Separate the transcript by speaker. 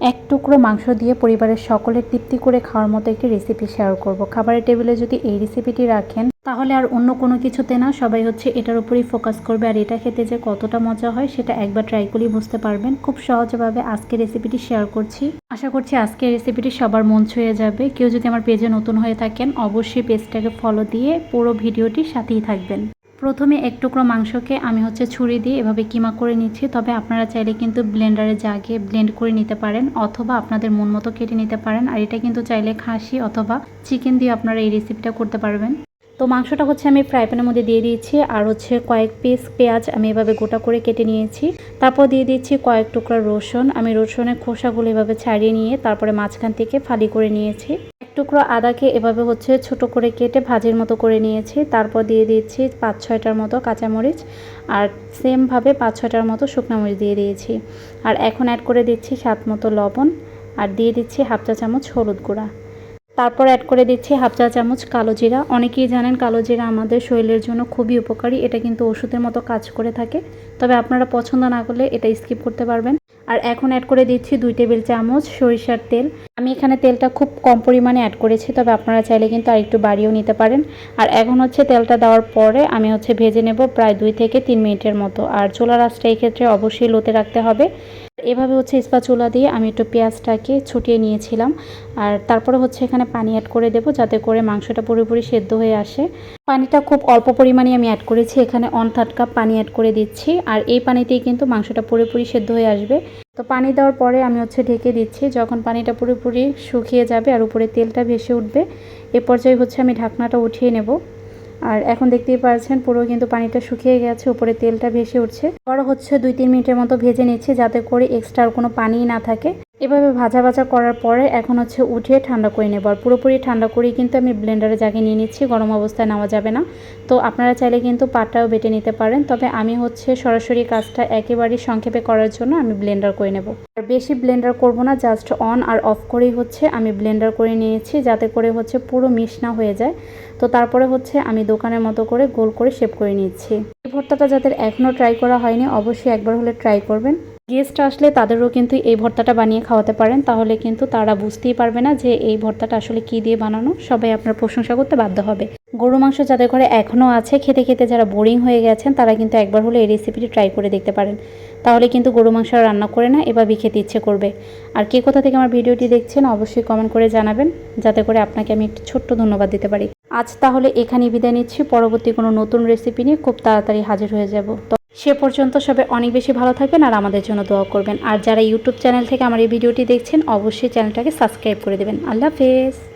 Speaker 1: এক টুকরো মাংস দিয়ে পরিবারের সকলের তৃপ্তি করে খাওয়ার মতো একটি রেসিপি শেয়ার করব। খাবারের টেবিলে যদি এই রেসিপিটি রাখেন, তাহলে আর অন্য কোনো কিছুতে না, সবাই হচ্ছে এটার উপরেই ফোকাস করবে। আর এটা খেতে যে কতটা মজা হয়, সেটা একবার ট্রাই করলেই বুঝতে পারবেন। খুব সহজভাবে আজকে রেসিপিটি শেয়ার করছি। আশা করছি আজকের রেসিপিটি সবার মন ছুঁয়ে যাবে। কেউ যদি আমার পেজে নতুন হয়ে থাকেন, অবশ্যই পেজটাকে ফলো দিয়ে পুরো ভিডিওটি সাথেই থাকবেন। প্রথমে এক টুকরো মাংসকে আমি হচ্ছে ছুরি দিয়ে এভাবে কিমা করে নিচ্ছি, তবে আপনারা চাইলে কিন্তু ব্লেন্ডারে জাগে ব্লেন্ড করে নিতে পারেন অথবা আপনাদের মন মতো কেটে নিতে পারেন, আর এটা কিন্তু চাইলে খাসি অথবা চিকেন দিয়ে আপনারা এই রেসিপিটা করতে পারবেন। তো মাংসটা হচ্ছে আমি ফ্রাই প্যানের মধ্যে দিয়ে দিয়েছি, আর হচ্ছে কয়েক পিস পেঁয়াজ আমি এভাবে গোটা করে কেটে নিয়েছি। তারপর দিয়ে দিচ্ছি কয়েক টুকরা রসুন, আমি রসুনের খোসাগুলো এভাবে ছাড়িয়ে নিয়ে তারপরে মাঝখান থেকে ফালি করে নিয়েছি। টুকরো আদাকে এভাবে হচ্ছে ছোট করে কেটে ভাজির মতো করে নিয়েছি। তারপর দিয়ে দিচ্ছি পাঁচ ছয়টার মতো কাঁচামরিচ আর সেমভাবে পাঁচ ছয়টার মতো শুকনো মরিচ দিয়ে দিয়েছি। আর এখন অ্যাড করে দিচ্ছি স্বাদ মতো লবণ আর দিয়ে দিচ্ছি হাফ চা চামচ হলুদ গুঁড়া। তারপর অ্যাড করে দিচ্ছি হাফ চা চামচ কালো জিরা। অনেকেই জানেন কালো জিরা আমাদের শরীরের জন্য খুবই উপকারী। এটা কিন্তু ওষুধের মতো কাজ করে থাকে। তবে আপনারা পছন্দ না করলে এটা স্কিপ করতে পারবেন। আর এখন অ্যাড করে দিচ্ছি দুই টেবিল চামচ সরিষার তেল। আমি এখানে তেলটা খুব কম পরিমাণে অ্যাড করেছি, তবে আপনারা চাইলে কিন্তু আর একটু বাড়িয়েও নিতে পারেন। আর এখন হচ্ছে তেলটা দেওয়ার পরে আমি হচ্ছে ভেজে নেব প্রায় দুই থেকে তিন মিনিটের মতো। আর চোলা রাসটা এক্ষেত্রে ক্ষেত্রে অবশ্যই লোতে রাখতে হবে। এভাবে হচ্ছে চুলা দিয়ে আমি একটু পেঁয়াজটাকে ছুটিয়ে নিয়েছিলাম। আর তারপরে হচ্ছে এখানে পানি অ্যাড করে দেবো যাতে করে মাংসটা পুরোপুরি সেদ্ধ হয়ে আসে। পানিটা খুব অল্প পরিমাণে আমি অ্যাড করেছি। এখানে অন থার্ড কাপ পানি অ্যাড করে দিচ্ছি। আর এই পানিতেই কিন্তু মাংসটা পুরোপুরি সেদ্ধ হয়ে আসবে। তো পানি দেওয়ার পরে আমি হচ্ছে ঢেকে দিচ্ছি। যখন পানিটা পুরোপুরি শুকিয়ে যাবে আর উপরে তেলটা ভেসে উঠবে, এ পর্যায়ে হচ্ছে আমি ঢাকনাটা উঠিয়ে নেব। আর এখন দেখতেই পাচ্ছেন পুরো কিন্তু পানিটা শুকিয়ে গেছে, উপরে তেলটা ভেসে উঠছে। বড় হচ্ছে দুই তিন মিনিটের মতো ভেজে নিচ্ছে, যাতে করে এক্সট্রা আর কোনো পানি না থাকে। এভাবে ভাজা ভাজা করার পরে এখন হচ্ছে উঠিয়ে ঠান্ডা করে নেব। আর পুরোপুরি ঠান্ডা করেই কিন্তু আমি ব্লেন্ডারে জাগিয়ে নিয়ে নিচ্ছি, গরম অবস্থায় নেওয়া যাবে না। তো আপনারা চাইলে কিন্তু পাটাও বেটে নিতে পারেন, তবে আমি হচ্ছে সরাসরি কাজটা একেবারেই সংক্ষেপে করার জন্য আমি ব্লেন্ডার করে নেব। আর বেশি ব্লেন্ডার করব না জাস্ট অন আর অফ করেই হচ্ছে আমি ব্লেন্ডার করে নিয়েছি, যাতে করে হচ্ছে পুরো মিশ না হয়ে যায়। তো তারপরে হচ্ছে আমি দোকানের মতো করে গোল করে শেপ করে নিচ্ছি। এই ভর্তাটা যাদের এখনও ট্রাই করা হয়নি, অবশ্যই একবার হলে ট্রাই করবেন। গেস্ট আসলে তাদেরও কিন্তু এই ভর্তাটা বানিয়ে খাওয়াতে পারেন, তাহলে কিন্তু তারা বুঝতেই পারবে না যে এই ভর্তাটা আসলে কি দিয়ে বানানো। সবাই আপনার প্রশংসা করতে বাধ্য হবে। গরু মাংস যাদের ঘরে এখনও আছে, খেতে খেতে যারা বোরিং হয়ে গেছেন, তারা কিন্তু একবার হলে এই রেসিপিটি ট্রাই করে দেখতে পারেন। তাহলে কিন্তু গরু মাংস রান্না করে না এভাবেই খেতে ইচ্ছে করবে। আর কে কোথা থেকে আমার ভিডিওটি দেখছেন, অবশ্যই কমেন্ট করে জানাবেন, যাতে করে আপনাকে আমি একটি ছোট্ট ধন্যবাদ দিতে পারি। আজ তাহলে এখানেই বিদায় নিচ্ছি, পরবর্তী কোনো নতুন রেসিপি নিয়ে খুব তাড়াতাড়ি হাজির হয়ে যাব। সে পর্যন্ত সবে অনেক বেশি ভালো থাকবেন আর আমাদের জন্য দোয়া করবেন। আর যারা ইউটিউব চ্যানেল থেকে আমার এই ভিডিওটি দেখছেন, অবশ্যই চ্যানেলটাকে সাবস্ক্রাইব করে দেবেন। আল্লাহ হাফেজ।